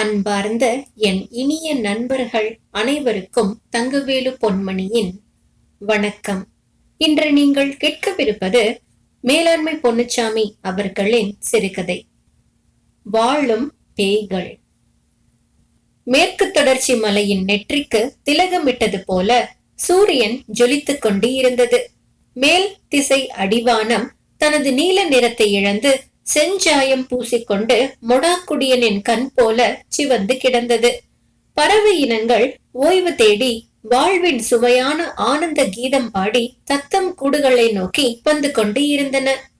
அன்பார்ந்த என் இனிய நண்பர்கள் அனைவருக்கும் தங்கவேலு பொன்மணியின் வணக்கம். இன்று நீங்கள் கேட்கவிருப்பது மேலாண்மை பொன்னுச்சாமி அவர்களின் சிறுகதை வாழும் பேய்கள். மேற்கு தொடர்ச்சி மலையின் நெற்றிக்கு திலகமிட்டது போல சூரியன் ஜொலித்துக் கொண்டு இருந்தது மேல் திசை அடிவானம் தனது நீல நிறத்தை இழந்து செஞ்சாயம் பூசிக்கொண்டு மொடாக்குடியனின் கண் போல சிவந்து கிடந்தது. பறவை இனங்கள் ஓய்வு தேடி வாழ்வின் சுவையான ஆனந்த கீதம் பாடி தத்தம் கூடுகளை நோக்கி வந்து கொண்டு இருந்தன.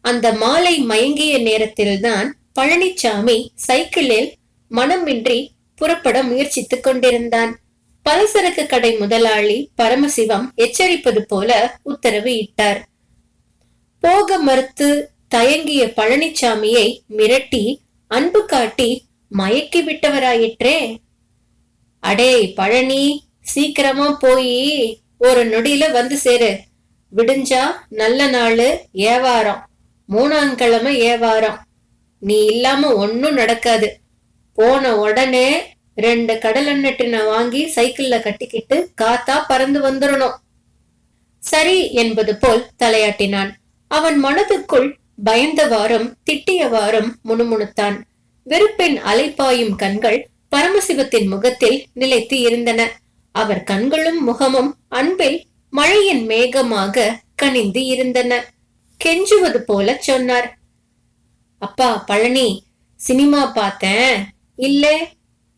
அந்த மாலை மயங்கிய நேரத்தில்தான் பழனிச்சாமி சைக்கிளில் மனமின்றி புறப்பட முயற்சித்துக் கொண்டிருந்தான். பலசரக்கு கடை முதலாளி பரமசிவம் எச்சரிப்பது போல உத்தரவு இட்டார். போக மறுத்து தயங்கிய பழனிச்சாமியை மிரட்டி அன்பு காட்டி மயக்கி விட்டவராயிற்றே. அடே பழனி சீக்கிரமா போய் ஒரு நொடியில வந்து சேரு. விடிஞ்சா நல்ல நாளு ஏவாரம். மூணாங்கிழமை ஏவாரம். நீ இல்லாம ஒன்னும் நடக்காது. போன உடனே ரெண்டு கடல் எண்ணெட்டின வாங்கி சைக்கிள்ல கட்டிக்கிட்டு காத்தா பறந்து வந்துடணும் சரி என்பது போல் தலையாட்டினான். அவன் மனதுக்குள் பயந்தவாறும் திட்டியவாறும் முணுமுணுத்தான். வெறுப்பின் அலைப்பாயும் கண்கள் பரமசிவத்தின் முகத்தில் நிலைத்து இருந்தன. அவர் கண்களும் முகமும் அன்பில் மழையின் மேகமாக கனிந்து இருந்தன. கெஞ்சுவது போல சொன்னார். அப்பா பழனி சினிமா பார்த்தேன். இல்ல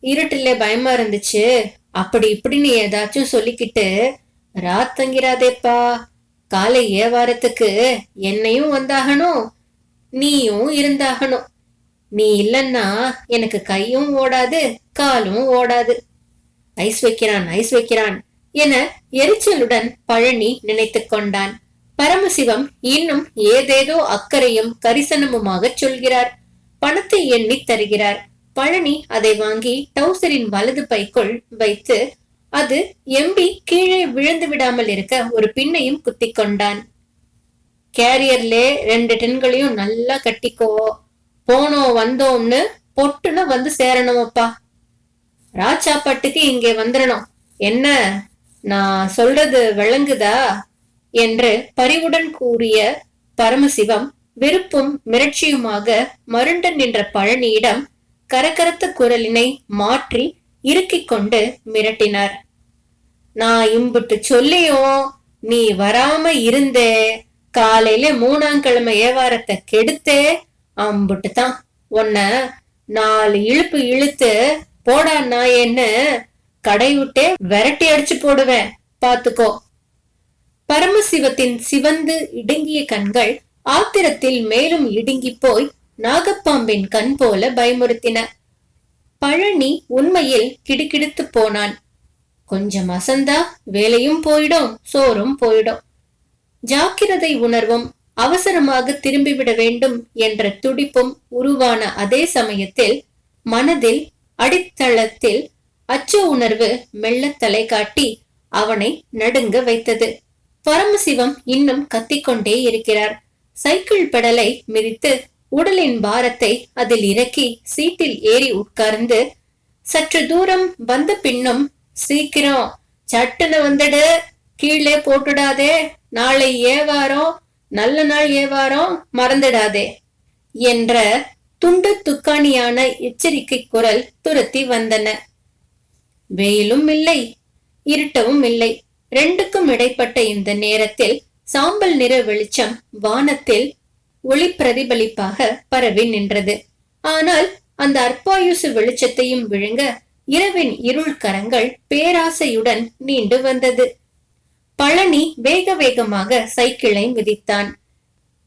இருட்டுல பயமா இருந்துச்சு. அப்படி இப்படின்னு ஏதாச்சும் சொல்லிக்கிட்டு ராத்தங்கிறாதேப்பா காலை ஏவாரத்துக்கு என்னையும் வந்தாகணும் நீயும் இருந்தாகணும். நீ இல்லன்னா எனக்கு கையும் ஓடாது காலும் ஓடாது. ஐஸ் வைக்கிறான் ஐஸ் வைக்கிறான் என எரிச்சலுடன் பழனி நினைத்து கொண்டான். பரமசிவம் இன்னும் ஏதேதோ அக்கறையும் கரிசனமுமாக சொல்கிறார். பணத்தை எண்ணி தருகிறார். பழனி அதை வாங்கி டவுசரின் வலது பைக்குள் வைத்து அது எம்பி கீழே விழுந்து விடாமல் இருக்க ஒரு பின்னையும் குத்தி கொண்டான். கேரியர்ல ரெண்டு டென்களையும் நல்லா கட்டிக்கோ. போனோம் வந்தோம்னு பொட்டுன்னு வந்து சேரணுமப்பா. ராச்சாப்பாட்டுக்கு இங்கே வந்துடணும் என்ன நான் சொல்றது விளங்குதா? என்று பரிவுடன் கூறிய பரமசிவம் வெறுப்பும் மிரட்சியுமாக மருண்டன் நின்ற பழனியிடம் கரகரத்த குரலினை மாற்றி இறுக்கிக் கொண்டு மிரட்டினார். நான் இம்புட்டு சொல்லியும் நீ வராம இருந்தே காலையில மூணாங்கிழமை ஏவாரத்தை கெடுத்தே அம்புட்டு தான் உன்ன நாலு இழுப்பு இழுத்து போடா நான் என்ன கடை விட்டே விரட்டி அடிச்சு போடுவேன். பாத்துக்கோ. பரமசிவத்தின் சிவந்து இடுங்கிய கண்கள் ஆத்திரத்தில் மேலும் இடுங்கி போய் நாகப்பாம்பின் கண் போல பயமுறுத்தின. பழனி உண்மையில் கிடுகிடுத்து போனான். கொஞ்சம் அசந்தா வேலையும் போயிடும் சோறும் போயிடும். ஜாக்கிரதை உணர்வும் அவசரமாக திரும்பிவிட வேண்டும் என்ற துடிப்பும் உருவான அதே சமயத்தில் மனதில் அடித்தளத்தில் அச்ச உணர்வு மெல்ல தலை காட்டி அவனை நடுங்க வைத்தது. பரமசிவம் இன்னும் கத்திக்கொண்டே இருக்கிறார். சைக்கிள் பெடலை மிதித்து உடலின் பாரத்தை அதில் இறக்கி சீட்டில் ஏறி உட்கார்ந்து சற்று தூரம் வந்த பின்னும் சீக்கிரம் சட்டுன்னு வந்துடு கீழே போட்டுடாதே நாளை ஏவாரம் நல்ல நாள் ஏவாரம் மறந்துடாதே என்ற துண்டு துக்காணியான எச்சரிக்கை குரல் துரத்தி வந்தன. வெயிலும் இல்லை இருட்டவும் இல்லை ரெண்டுக்கும் இடைப்பட்ட இந்த நேரத்தில் சாம்பல் நிற வெளிச்சம் வானத்தில் ஒளி பிரதிபலிப்பாக பரவி நின்றது. ஆனால் அந்த அற்பாயுசு வெளிச்சத்தையும் விழுங்க இரவின் இருள் கரங்கள் பேராசையுடன் நீண்டு வந்தது. பழனி வேக வேகமாக சைக்கிளை மிதித்தான்.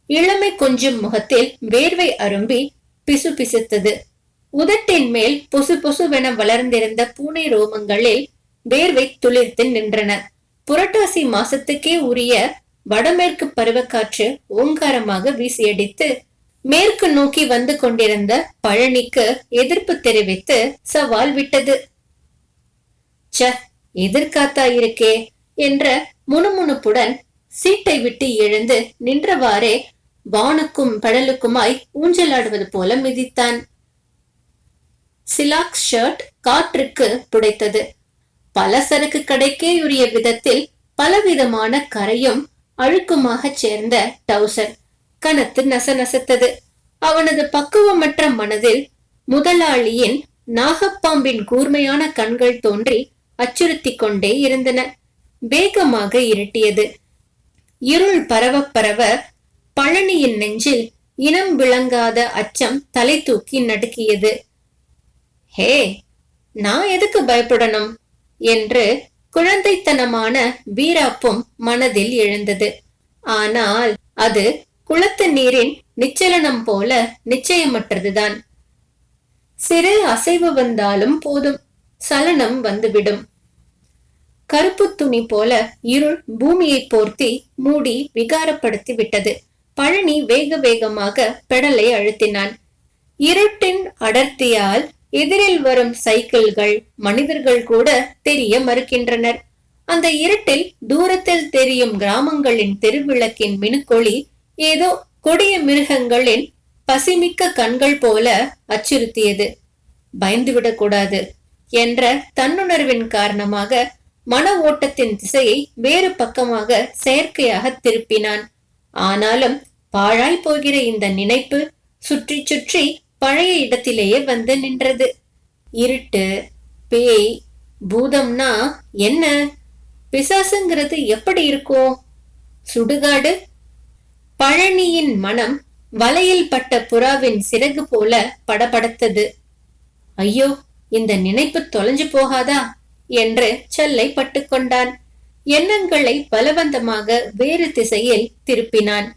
இளமை கொஞ்சம் முகத்தில் வேர்வை அரும்பி பிசு பிசுத்தது உதட்டின் மேல் பொசு பொசுவென வளர்ந்திருந்த பூனை ரோமங்களில் வேர்வை துளிர்த்து நின்றன. புரட்டாசி மாசத்துக்கே உரிய வடமேற்கு பருவக்காற்று ஓங்காரமாக வீசியடித்து மேற்கு நோக்கி வந்து கொண்டிருந்த பழனிக்கு எதிர்ப்பு தெரிவித்து சவால் விட்டது. ச எதிர்காத்தா இருக்கே என்ற முணுமுணுப்புடன் சீட்டை விட்டு எழுந்து நின்றவாறே வானுக்கும் படலுக்குமாய் ஊஞ்சலாடுவது போல மிதித்தான். சிலாக் ஷர்ட் காற்றுக்கு புடைத்தது. பலசரக்கு கடைக்கே உரிய விதத்தில் பலவிதமான கரையும் அழுக்குமாக சேர்ந்த டவுசர். கனத்து நசநசத்தது. அவனது பக்குவமற்ற மனதில் முதலாளியின் நாகப்பாம்பின் கூர்மையான கண்கள் தோன்றி அச்சுறுத்திக் கொண்டே இருந்தன. வேகமாக இருட்டியது. இருள் பரவ பரவ பழனியின் நெஞ்சில் இனம் விளங்காத அச்சம் தலை தூக்கி நடுக்கியது. ஹே நான் எதுக்கு பயப்படணும்? என்று குழந்தைத்தனமான வீராப்பும் மனதில் எழுந்தது. ஆனால் அது குளத்து நீரின் நிச்சலனம் போல நிச்சயமற்றதுதான். சிறு அசைவு வந்தாலும் போதும் சலனம் வந்துவிடும். கருப்பு துணி போல இருள் பூமியை போர்த்தி மூடி விகாரப்படுத்தி விட்டது பழனி வேக வேகமாக பெடலை அழுத்தினான். இருட்டின் அடர்த்தியால் எதிரில் வரும் சைக்கிள்கள் மனிதர்கள் கூட தெரிய மறுக்கின்றனர். அந்த இருட்டில் தூரத்தில் தெரியும் கிராமங்களின் தெருவிளக்கின் மினுக்கொளி ஏதோ கொடிய மிருகங்களின் பசிமிக்க கண்கள் போல அச்சுறுத்தியது. பயந்துவிடக்கூடாது என்ற தன்னுணர்வின் காரணமாக மன ஓட்டத்தின் திசையை வேறு பக்கமாக செயற்கையாக திருப்பினான். ஆனாலும் பாழாய் போகிற இந்த நினைப்பு சுற்றி சுற்றி பழைய இடத்திலேயே வந்து நின்றது. இருட்டு பேய் பூதம்னா என்ன? பிசாசுங்கிறது எப்படி இருக்கும் சுடுகாடு? பழனியின் மனம் வலையில் பட்ட புறாவின் சிறகு போல படபடத்தது. ஐயோ இந்த நினைப்பு தொலைஞ்சு போகாதா? என்று செல்லை பட்டுக்கொண்டான். எண்ணங்களை பலவந்தமாக வேறு திசையில் திருப்பினான்.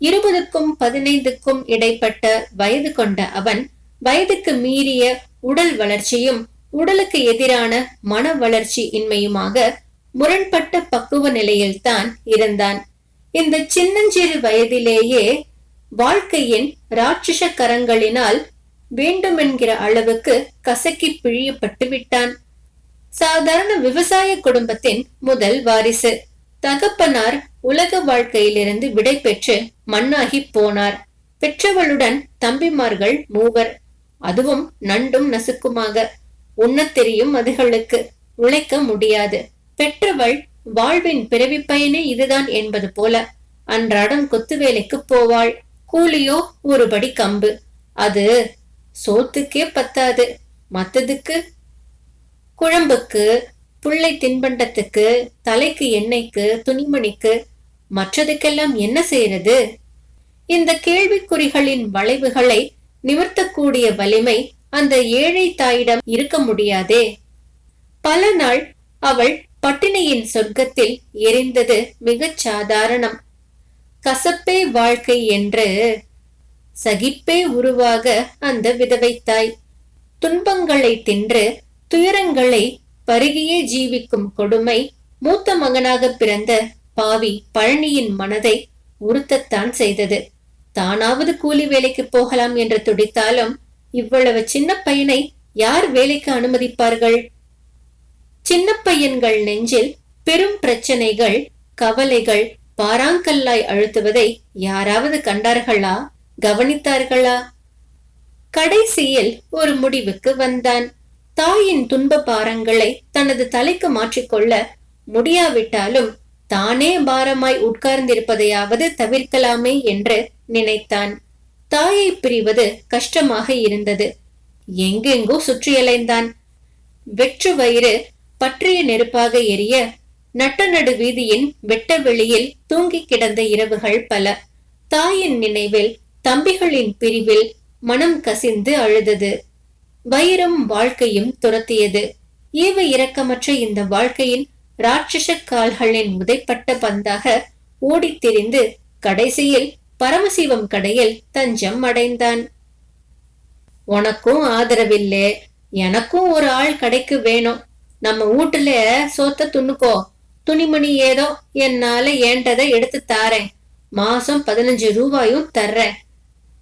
இருபதுக்கும் பதினைந்துக்கும் இடைப்பட்ட வயது கொண்ட அவன் வயதுக்கு மீறிய உடல் வளர்ச்சியும் உடலுக்கு எதிரான மன வளர்ச்சி இன்மையுமாக முரண்பட்ட பக்குவ நிலையில்தான் இருந்தான். இந்த சின்னஞ்சிறு வயதிலேயே வாழ்க்கையின் ராட்சச கரங்களினால் வேண்டுமென்கிற அளவுக்கு கசக்கி பிழியப்பட்டு விட்டான். சாதாரண விவசாய குடும்பத்தின் முதல் வாரிசு தகப்பனார் உலக வாழ்க்கையிலிருந்து விடை பெற்று மண்ணாகி போனார். பெற்றவளுடன் தம்பிமார்கள் மூவர். அதுவும் நண்டும் நசுக்குமாக. உண்ணத் தெரியும் அதுகளுக்கு. உழைக்க முடியாது. பெற்றவள் வாழ்வின் பிறவி பயனே இதுதான் என்பது போல. அன்றாடம் கொத்து வேலைக்கு போவாள். கூலியோ ஒருபடி கம்பு. அது சோத்துக்கே பத்தாது. மத்ததுக்கு குழம்புக்கு புள்ளை தின்பண்டத்துக்கு தலைக்கு எண்ணெய்க்கு துணிமணிக்கு மற்றதுக்கெல்லாம் என்ன செய்யறது? இந்த கேள்விக்குறிகளின் வளைவுகளை நிவர்த்தக்கூடிய வலிமை அந்த ஏழை தாயிடம் இருக்க முடியாதே. பல நாள் அவள் பட்டினியின் சொர்க்கத்தில் எரிந்தது மிகச் சாதாரணம். கசப்பே வாழ்க்கை என்று சகிப்பே உருவாக அந்த விதவை தாய். துன்பங்களை தின்று துயரங்களை பருகியே ஜீவிக்கும் கொடுமை மூத்த மகனாக பிறந்த பாவி பழனியின் மனதை உறுத்தத்தான் செய்தது. தானாவது கூலி வேலைக்கு போகலாம் என்று துடித்தாலும் இவ்வளவு சின்ன பையனை யார் வேலைக்கு அனுமதிப்பார்கள்? சின்ன பையன்கள் நெஞ்சில் பெரும் பிரச்சனைகள் கவலைகள் பாராங்கல்லாய் அழுத்துவதை யாராவது கண்டார்களா? கவனித்தார்களா? கடைசியில் ஒரு முடிவுக்கு வந்தான். தாயின் துன்ப பாரங்களை தனது தலைக்கு மாற்றிக்கொள்ள முடியாவிட்டாலும் தானே பாரமாய் உட்கார்ந்திருப்பதையாவது தவிர்க்கலாமே என்று நினைத்தான். தாயை பிரிவது கஷ்டமாக இருந்தது. எங்கெங்கோ சுற்றியலைந்தான். வெற்று வயிறு பற்றிய நெருப்பாக எரிய நட்ட நடு வீதியின் வெட்ட வெளியில் தூங்கி கிடந்த இரவுகள் பல. தாயின் நினைவில் தம்பிகளின் பிரிவில் மனம் கசிந்து அழுதது. வைரம் வாழ்க்கையும் துரத்தியது. ஈவ இரக்கமற்ற இந்த வாழ்க்கையின் ராட்சச கால்களின் முதைப்பட்ட பந்தாக ஓடித் திரிந்து கடைசியில் பரமசிவம் கடையில் தஞ்சம் அடைந்தான். உனக்கும் ஆதரவில்லை. எனக்கும் ஒரு ஆள் கடைக்கு வேணும். நம்ம வீட்டுல சோத்த துண்ணுக்கோ. துணிமணி ஏதோ என்னால ஏண்டதை எடுத்து தாரேன். மாசம் பதினஞ்சு ரூபாயும் தர்றேன்.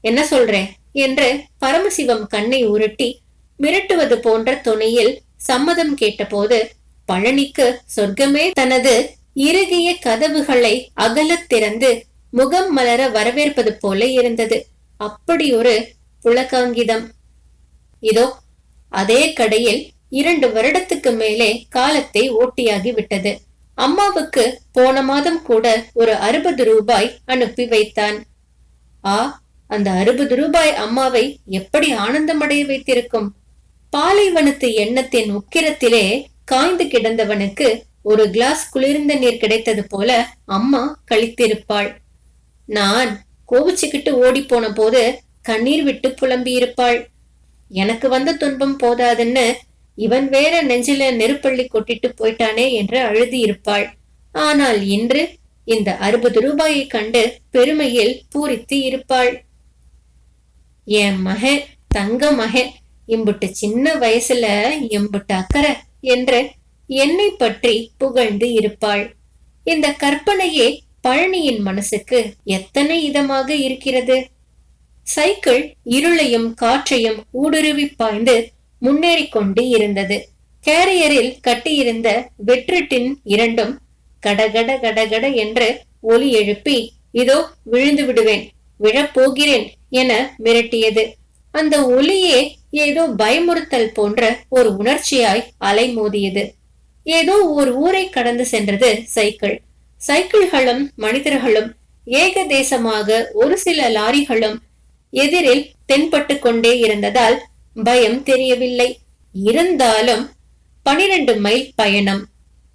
என்ன சொல்றேன் என்று பரமசிவம் கண்ணை உருட்டி மிரட்டுவது போன்ற துணையில் சம்மதம் கேட்டபோது பழனிக்கு சொர்க்கமே தனது இறுகிய கதவுகளை அகலத் திறந்து முகம் மலர வரவேற்பது போல இருந்தது. அப்படி ஒரு புலகாங்கிதம். இதோ அதே கடையில் இரண்டு வருடத்துக்கு மேலே காலத்தை ஓட்டியாகி விட்டது. அம்மாவுக்கு போன மாதம் கூட ஒரு அறுபது ரூபாய் அனுப்பி வைத்தான். ஆ அந்த அறுபது ரூபாய் அம்மாவை எப்படி ஆனந்தமடைய வைத்திருக்கும்? பாலைவனத்து எண்ணத்தின் உக்கிரத்திலே காய்ந்து கிடந்தவனுக்கு ஒரு கிளாஸ் குளிர்ந்த நீர் கிடைத்தது போல அம்மா கழித்திருப்பாள். நான் கோபிச்சுக்கிட்டு ஓடி போன போது கண்ணீர் விட்டு புலம்பி இருப்பாள் எனக்கு வந்த துன்பம் போதாதுன்னு இவன் வேற நெஞ்சில நெருப்பள்ளி கொட்டிட்டு போயிட்டானே என்று அழுதி இருப்பாள் ஆனால் இன்று இந்த அறுபது ரூபாயை கண்டு பெருமையில் பூரித்து இருப்பாள். என் மகன் தங்க மகன் இம்புட்டு சின்ன வயசுல எம்புட்டு அக்கறை. என்று என்னை பற்றி புகழ்ந்து இருப்பாள். இந்த கற்பனையே பழனியின் மனசுக்கு எத்தனை இதமாக இருக்கிறது? சைக்கிள் இருளையும் காற்றையும் ஊடுருவி பாய்ந்து முன்னேறி கொண்டு இருந்தது. கேரியரில் கட்டியிருந்த வெற்றிட்டின் இரண்டும் கடகட கடகட என்று ஒலி எழுப்பி இதோ விழுந்து விடுவேன் விழப்போகிறேன் என மிரட்டியது. அந்த ஒலியே ஏதோ பயமுறுத்தல் போன்ற ஒரு உணர்ச்சியாய் அலைமோதியது. ஏதோ ஒரு ஊரை கடந்து சென்றது சைக்கிள். சைக்கிள்களும் மனிதர்களும் ஏகதேசமாக ஒரு சில லாரிகளும் எதிரில் தென்பட்டு கொண்டே இருந்ததால் பயம் தெரியவில்லை. இருந்தாலும் பனிரெண்டு மைல் பயணம்.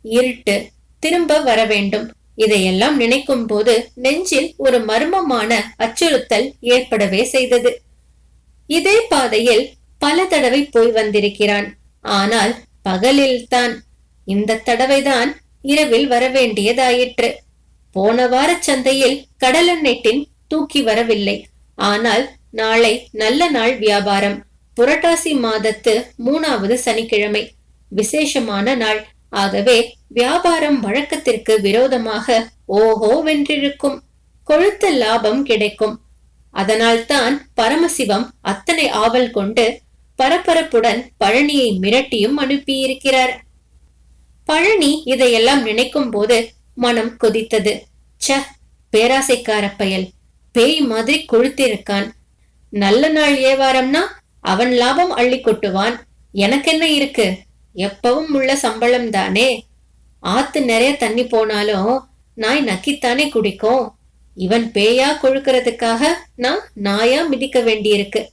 இருட்டு. திரும்ப வர வேண்டும். இதையெல்லாம் நினைக்கும் போது நெஞ்சில் ஒரு மர்மமான அச்சுறுத்தல் ஏற்படவே செய்தது. இதே பாதையில் பல தடவை போய் வந்திருக்கிறான். ஆனால் பகலில் தான் இந்த தடவைதான் இரவில் வரவேண்டியதாயிற்று. போன வார சந்தையில் கடலெண்ணெய் டின் தூக்கி வரவில்லை. ஆனால் நாளை நல்ல நாள் வியாபாரம். புரட்டாசி மாதத்து மூணாவது சனிக்கிழமை. விசேஷமான நாள். ஆகவே வியாபாரம் வழக்கத்திற்கு விரோதமாக ஓஹோ வென்றிருக்கும். கொழுத்த லாபம் கிடைக்கும். அதனால்தான் பரமசிவம் அத்தனை ஆவல் கொண்டு பரபரப்புடன் பழனியை மிரட்டியும் அனுப்பியிருக்கிறார். பழனி இதையெல்லாம் நினைக்கும் போது மனம் கொதித்தது. ச பேராசைக்கார பயல் பேய் மாதிரி கொழுத்திருக்கான். நல்ல நாள் ஏவாரம்னா அவன் லாபம் அள்ளி கொட்டுவான். எனக்கென்ன இருக்கு? எப்பவும் உள்ள சம்பளம் தானே. ஆத்து நிறைய தண்ணி போனாலும் நாய் நக்கித்தானே குடிக்கும். இவன் பேயா கொழுக்கிறதுக்காக நான் நாயா மிதிக்க வேண்டியிருக்கு.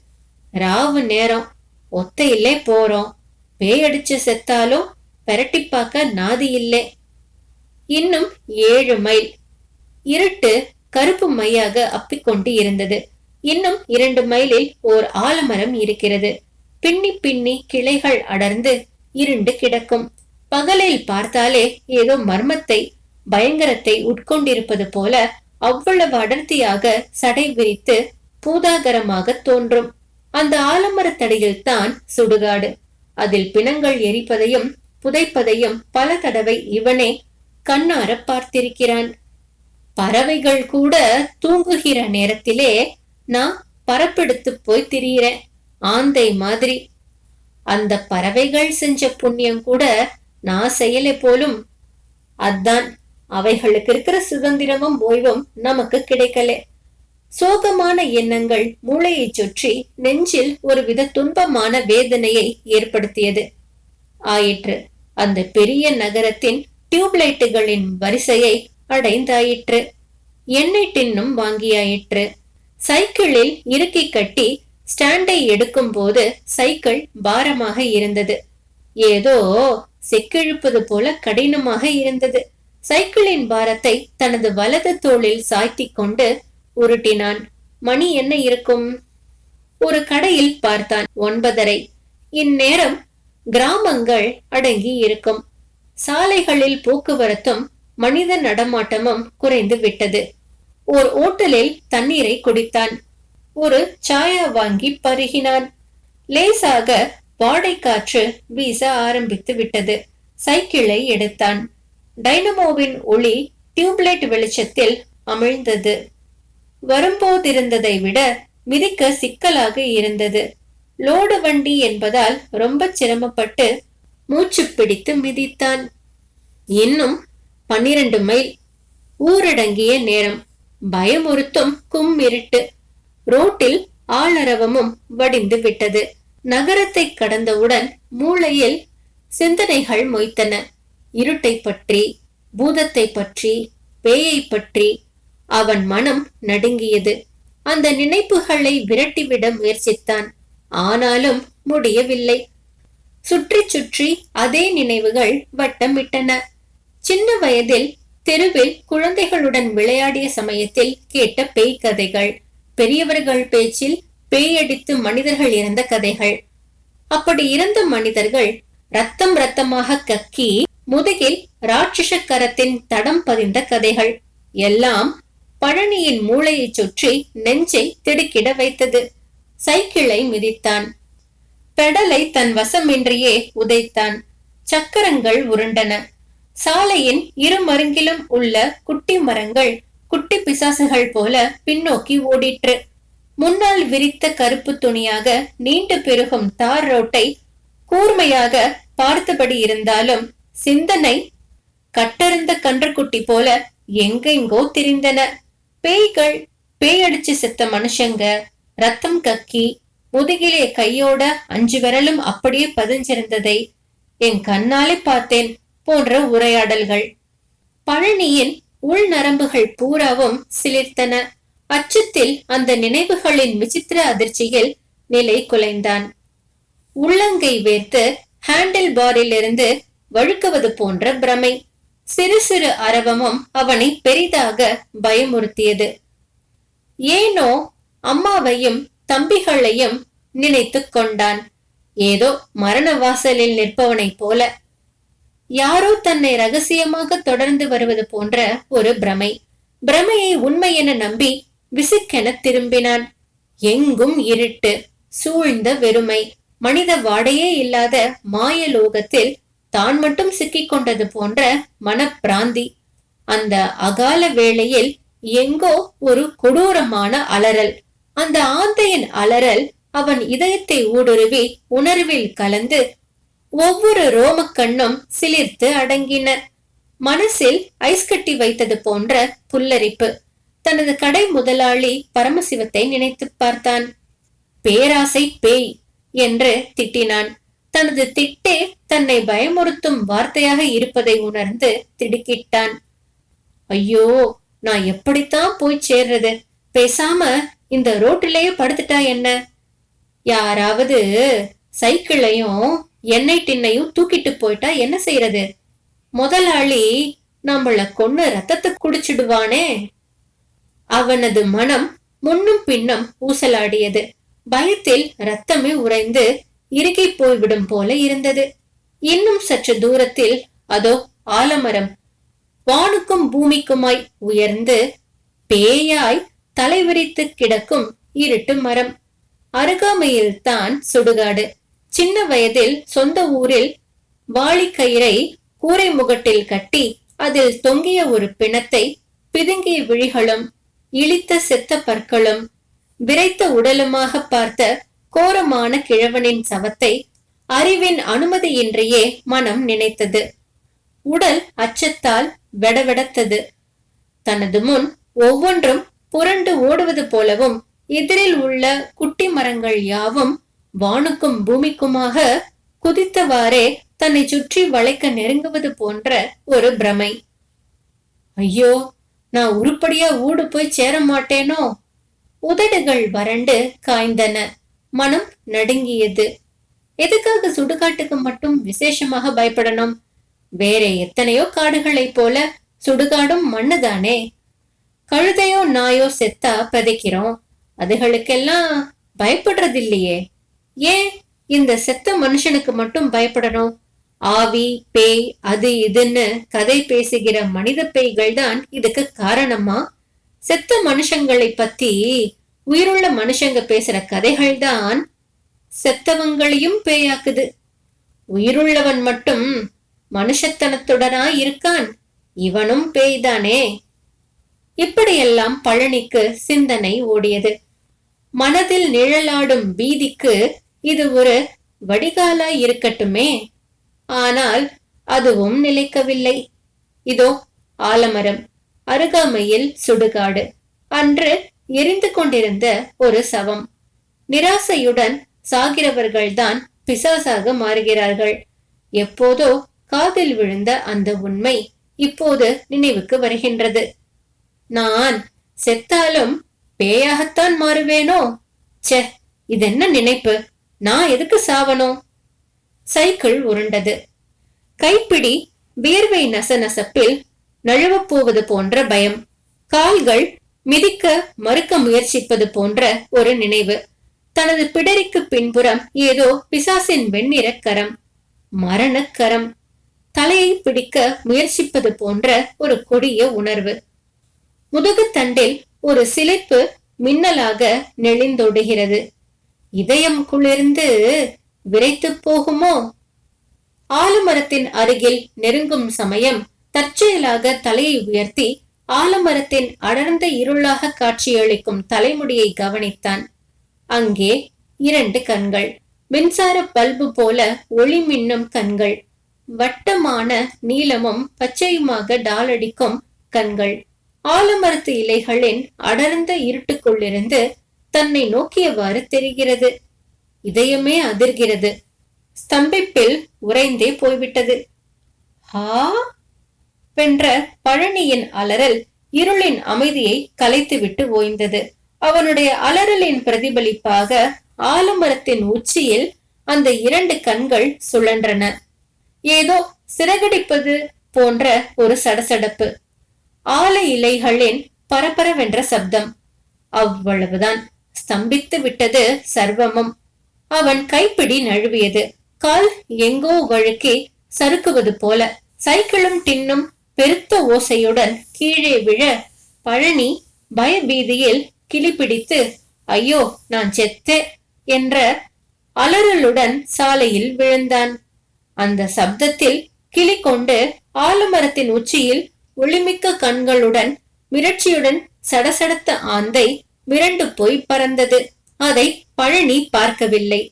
ராவு நேரம். ஒத்தையிலே போறோம். பேயடிச்சு செத்தாலும் பெரட்டி பார்க்க நாதி இல்லை. இன்னும் ஏழு மைல். இருட்டு கருப்பு மையாக அப்பிக்கொண்டு இருந்தது. இன்னும் இரண்டு மைலில் ஓர் ஆலமரம் இருக்கிறது. பின்னி பின்னி கிளைகள் அடர்ந்து இருண்டு கிடக்கும். பகலில் பார்த்தாலே ஏதோ மர்மத்தை பயங்கரத்தை உட்கொண்டிருப்பது போல அவ்வளவு அடர்த்தியாக சடை விரித்து பூதாகரமாக தோன்றும். அந்த ஆலமரத்தடியில் தான் சுடுகாடு. அதில் பிணங்கள் எரிப்பதையும் புதைப்பதையும் பல தடவை இவனே கண்ணார பார்த்திருக்கிறான். பறவைகள் கூட தூங்குகிற நேரத்திலே நான் பரப்பெடுத்து போய் திரியிறேன் ஆந்தை மாதிரி. அந்த பறவைகள் செஞ்ச புண்ணியம் கூட நான் செய்யலை போலும். அதான் அவைகளுக்கு இருக்கிற சுதந்திரமும் ஓய்வும் நமக்கு கிடைக்கல. சோகமான எண்ணங்கள் மூளையை சுற்றி நெஞ்சில் ஒருவித துன்பமான வேதனையை ஏற்படுத்தியது. ஆயிற்று. அந்த பெரிய நகரத்தின் டியூப்லைட்டுகளின் வரிசையை அடைந்தாயிற்று. எண்ணெய் டின்னும் வாங்கியாயிற்று. சைக்கிளில் இறுக்கி கட்டி ஸ்டாண்டை எடுக்கும் போது சைக்கிள் பாரமாக இருந்தது. ஏதோ செக்கிழுப்பது போல கடினமாக இருந்தது. சைக்கிளின் பாரத்தை தனது வலது தோளில் சாய்த்தி கொண்டு உருட்டினான். மணி என்ன இருக்கும்? ஒரு கடையில் பார்த்தான். ஒன்பதரை. இந்நேரம் கிராமங்கள் அடங்கி இருக்கும். சாலைகளில் போக்குவரத்தும் மனித நடமாட்டமும் குறைந்து விட்டது. ஓர் ஓட்டலில் தண்ணீரை குடித்தான். ஒரு சாயா வாங்கி பருகினான். லேசாக வாடை காற்று வீச ஆரம்பித்து விட்டது. சைக்கிளை எடுத்தான். டைனமோவின் ஒளி டியூப்லைட் வெளிச்சத்தில் அமிழ்ந்தது. வரும்போதிருந்ததை விட மிதிக்க சிக்கலாக இருந்தது. லோடு வண்டி என்பதால் ரொம்ப சிரமப்பட்டு மூச்சு பிடித்து மிதித்தான். இன்னும் பன்னிரண்டு மைல் ஊரடங்கிய நேரம். பயமுறுத்தும் கும் இருட்டு. ரோட்டில் ஆளரவமும் வடிந்து விட்டது. நகரத்தை கடந்தவுடன் மூளையில் சிந்தனைகள் மொய்த்தன. இருட்டை பற்றி பூதத்தை பற்றி பேயை பற்றி அவன் மனம் நடுங்கியது. அந்த நினைப்புகளை விரட்டிவிட முயற்சித்தான். ஆனாலும் முடியவில்லை. சுற்றி சுற்றி அதே நினைவுகள் வட்டமிட்டன. சின்ன வயதில் தெருவில் குழந்தைகளுடன் விளையாடிய சமயத்தில் கேட்ட பேய் கதைகள் பெரியவர்கள் பேச்சில் பேயடித்து மனிதர்கள் இறந்த கதைகள். அப்படி இறந்த மனிதர்கள் ரத்தம் ரத்தமாக கக்கி முதுகில் ராட்சச கரத்தின் தடம் பதிந்த கதைகள். எல்லாம் பழனியின் மூளையை சுற்றி நெஞ்சை திடுக்கிட வைத்தது. சைக்கிளை மிதித்தான். பெடலை தன் வசமின்றியே உதைத்தான். சக்கரங்கள் உருண்டன. சாலையின் இரு மருங்கிலும் உள்ள குட்டி மரங்கள் குட்டி பிசாசுகள் போல பின்னோக்கி ஓடிற்று. முன்னால் விரித்த கருப்பு துணியாக நீண்டு பெருகும் தார் ரோட்டை கூர்மையாக பார்த்தபடி இருந்தாலும் சிந்தனை கட்டறிந்த கன்றுக்குட்டி போல எங்கெங்கோ திரிந்தன. பேய்கள் பேயடிச்சு செத்த மனுஷங்க ரத்தம் கக்கி முதுகிலே கையோட அஞ்சு விரலும் அப்படியே பதிஞ்சிருந்ததை என் கண்ணாலே பார்த்தேன் போன்ற உரையாடல்கள். பழனியின் உள் நரம்புகள் பூராவும் சிலிர்த்தன. அச்சத்தில் அந்த நினைவுகளின் விசித்திர அதிர்ச்சியில் நிலை குலைந்தான். உள்ளங்கை வேர்த்து ஹேண்டில் பாரிலிருந்து வழுக்குவது போன்ற பிரமை. சிறு சிறு அரவமும் அவனை பெரிதாக பயமுறுத்தியது. ஏனோ அம்மாவையும் தம்பிகளையும் நினைத்து கொண்டான். ஏதோ மரண வாசலில் நிற்பவனைப் போல. யாரோ தன்னை ரகசியமாக தொடர்ந்து வருவது போன்ற ஒரு பிரமை. பிரமையை உண்மை என நம்பி விசுக்கென திரும்பினான். எங்கும் இருட்டு சூழ்ந்த வெறுமை மனித வாடையே இல்லாத மாயலோகத்தில் தான் மட்டும் சிக்கிக் கொண்டது போன்ற மனப்பிராந்தி. அந்த அகால வேளையில் எங்கோ ஒரு கொடூரமான அலறல். அந்த ஆந்தையின் அலறல் அவன் இதயத்தை ஊடுருவி உணர்வில் கலந்து ஒவ்வொரு ரோமக்கண்ணும் சிலிர்த்து அடங்கின. மனசில் ஐஸ் கட்டி வைத்தது போன்ற புல்லரிப்பு. தனது கடை முதலாளி பரமசிவத்தை நினைத்து பார்த்தான். பேராசை பேய் என்று திட்டினான். தனது திட்டே தன்னை பயமுறுத்தும் வார்த்தையாக இருப்பதை உணர்ந்து திடுக்கிட்டான். ஐயோ நான் எப்படித்தான் போய் சேர்றது? பேசாம இந்த ரோட்டிலேயே படுத்துட்டா என்ன? யாராவது சைக்கிளையும் எண்ணெய் டின்னையும் தூக்கிட்டு போயிட்டா என்ன செய்யறது? முதலாளி நம்மள கொன்னு ரத்தத்தை குடிச்சிடுவானே. அவனது மனம் முன்னும் பின்னும் ஊசலாடியது. பயத்தில் ரத்தமே உறைந்து இறுகி போய்விடும் போல இருந்தது. இன்னும் சற்று தூரத்தில் அதோ ஆலமரம். வானுக்கும் பூமிக்குமாய் உயர்ந்து பேயாய் தலைவிரித்து கிடக்கும் இருட்டு மரம். அருகாமையில் தான் சுடுகாடு. சின்ன வயதில் சொந்த ஊரில் வாளிக்கயிறை கூரை முகட்டில் கட்டி அதில் தொங்கிய ஒரு பிணத்தை பிதுங்கிய விழிகளும் இழித்த செத்த பற்களும் விரைத்த உடலுமாக பார்த்த கோரமான கிழவனின் சவத்தை அறிவின் அனுமதியின்றியே மனம் நினைத்தது. உடல் அச்சத்தால் வெடவெடத்தது. தனது முன் ஒவ்வொன்றும் புரண்டு ஓடுவது போலவும் எதிரில் உள்ள குட்டி மரங்கள் யாவும் வானுக்கும் பூமிக்குமாக குதித்தவாறே தன்னை சுற்றி வளைக்க நெருங்குவது போன்ற ஒரு பிரமை. ஐயோ நான் உருப்படியா ஊடு போய் சேர மாட்டேனோ உதடுகள் வறண்டு காய்ந்தன. மனம் நடுங்கியது. எதுக்காக சுடுகாட்டுக்கு மட்டும் விசேஷமாக பயப்படணும்? வேற எத்தனையோ காடுகளைப் போல சுடுகாடும் மண்ணுதானே? கழுதையோ நாயோ செத்தா பதைக்கிறோம். அதுகளுக்கெல்லாம் பயப்படுறதில்லையே. ஏன் இந்த செத்த மனுஷனுக்கு மட்டும் பயப்படணும்? ஆவி பேய் அது இதுன்னு கதை பேசுகிற மனித பேய்கள் தான் இதுக்கு காரணமா? செத்த மனுஷங்களை பத்தி உயிருள்ள மனுஷங்க பேசுற கதைகள் தான் செத்தவங்களையும் பேயாக்குது. உயிருள்ளவன் மட்டும் மனுஷத்தனத்துடனா இருக்கான். இவனும் பேய்தானே. இப்படியெல்லாம் பழனிக்கு சிந்தனை ஓடியது. மனதில் நிழலாடும் பீதிக்கு இது ஒரு வடிகாலா இருக்கட்டுமே. ஆனால் அதுவும் நிலைக்கவில்லை. இதோ ஆலமரம் அருகாமையில் சுடுகாடு. அன்று எரிந்து கொண்டிருந்த ஒரு சவம். நிராசையுடன் சாகிறவர்கள்தான் பிசாசாக மாறுகிறார்கள். எப்போதோ காதில் விழுந்த அந்த உண்மை இப்போது நினைவுக்கு வருகின்றது. நான் செத்தாலும் பேயாகத்தான் மாறுவேனோ? ச்சே இதென்ன நினைப்பு? நான் எதுக்கு சாவணும்? சைக்கிள் உருண்டது. கைப்பிடி வியர்வை நசநசப்பில் நழுவப் போவது போன்ற பயம். கால்கள் மிதிக்க மறுக்க முயற்சிப்பது போன்ற ஒரு நினைவு. தனது பிடரிக்கு பின்புறம் ஏதோ பிசாசின் வெண்ணிற கரம் மரணக்கரம் தலையை பிடிக்க முயற்சிப்பது போன்ற ஒரு கொடிய உணர்வு. முதுகுத்தண்டில் ஒரு சிலைப்பு மின்னலாக நெளிந்தோடுகிறது. இதயம் குளிர்ந்து விரைத்து போகுமோ? ஆலமரத்தின் அருகில் நெருங்கும் சமயம் தற்செயலாக தலையை உயர்த்தி ஆலமரத்தின் அடர்ந்த இருளாக காட்சியளிக்கும் தலைமுடியை கவனித்தான். அங்கே இரண்டு கண்கள் மின்சார பல்பு போல ஒளி மின்னும் கண்கள் வட்டமான நீளமும் பச்சையுமாக டாலடிக்கும் கண்கள். ஆலமரத்து இலைகளின் அடர்ந்த இருட்டுக்குள்ளிருந்து தன்னை நோக்கியவாறு தெரிகிறது. இதயமே அதிர்கிறது. ஸ்தம்பிப்பில் உறைந்தே போய்விட்டது. ஆ! வென்ற பழனியின் அலறல் இருளின் அமைதியை கலைத்துவிட்டு ஓய்ந்தது. அவனுடைய அலறலின் பிரதிபலிப்பாக ஆலமரத்தின் உச்சியில் அந்த இரண்டு கண்கள் சுழன்றன. ஏதோ சிறகடிப்பது போன்ற ஒரு சடசடப்பு. ஆலை இலைகளின் பரபரவென்ற சப்தம். அவ்வளவுதான். ஸ்தம்பித்து விட்டது சர்வமும். அவன் கைப்பிடி நழுவியது. கால் எங்கோ வழுக்கி சறுக்குவது போல. சைக்கிளும் டின்னும் பெருத்த ஓசையுடன் கீழே விழ பழனி பயபீதியில் கிளிப்பிடித்து ஐயோ நான் செத்தே என்ற அலறலுடன் சாலையில் விழுந்தான். அந்த சப்தத்தில் கிளி கொண்டு ஆலமரத்தின் உச்சியில் ஒளிமிக்க கண்களுடன் மிரட்சியுடன் சடசடத்த ஆந்தை மிரண்டு போய் பறந்தது. அதை பழனி பார்க்கவில்லை.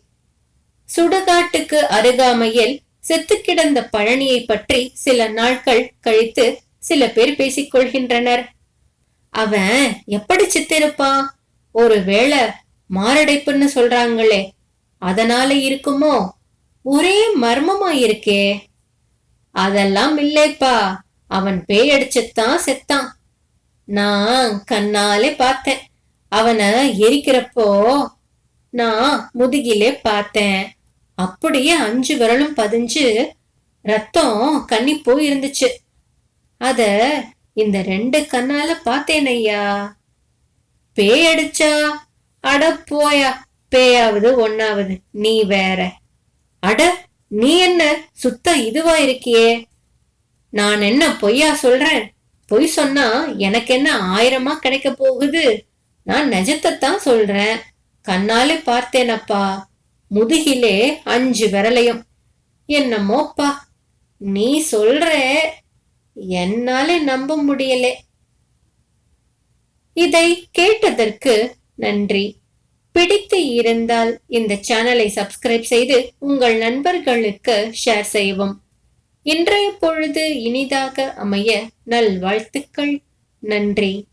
சுடுகாட்டுக்கு அருகாமையில் செத்து கிடந்த பழனியை பற்றி சில நாட்கள் கழித்து சில பேர் பேசிக்கொள்கின்றனர். அவன் எப்படி சித்திருப்பான்? ஒருவேளை மாரடைப்புன்னு சொல்றாங்களே அதனால இருக்குமோ? ஒரே மர்மமா இருக்கே அதெல்லாம் இல்லைப்பா அவன் பேய் அடிச்சுத்தான் செத்தான். நான் கண்ணாலே பார்த்தேன். அவனை எரிக்கிறப்போ நான் முதுகிலே பார்த்தேன். அப்படியே அஞ்சு விரலும் பதிஞ்சு ரத்தம் கண்ணி போயிருந்துச்சு. அத இந்த ரெண்டு கண்ணால பார்த்தேன் ஐயா. பேய் அடிச்சா அட போயா பேயாவது ஒன்னாவது நீ வேற. அட நீ என்ன சுத்த இதுவா இருக்கியே? நான் என்ன பொய்யா சொல்றேன்? பொய் சொன்னா எனக்கு என்ன ஆயிரமா கிடைக்க போகுது? நான் நிஜத்தை தான் சொல்றேன். கண்ணாலே பார்த்தேனப்பா. முதுகிலே அஞ்சு விரலையும். என்னமோப்பா நீ சொல்ற என்னாலே நம்ப முடியலே. இதை கேட்டதற்கு நன்றி. பிடித்து இருந்தால் இந்த சேனலை சப்ஸ்கிரைப் செய்து உங்கள் நண்பர்களுக்கு ஷேர் செய்யவும். இன்றைய பொழுது இனிதாக அமைய நல்வாழ்த்துக்கள். நன்றி.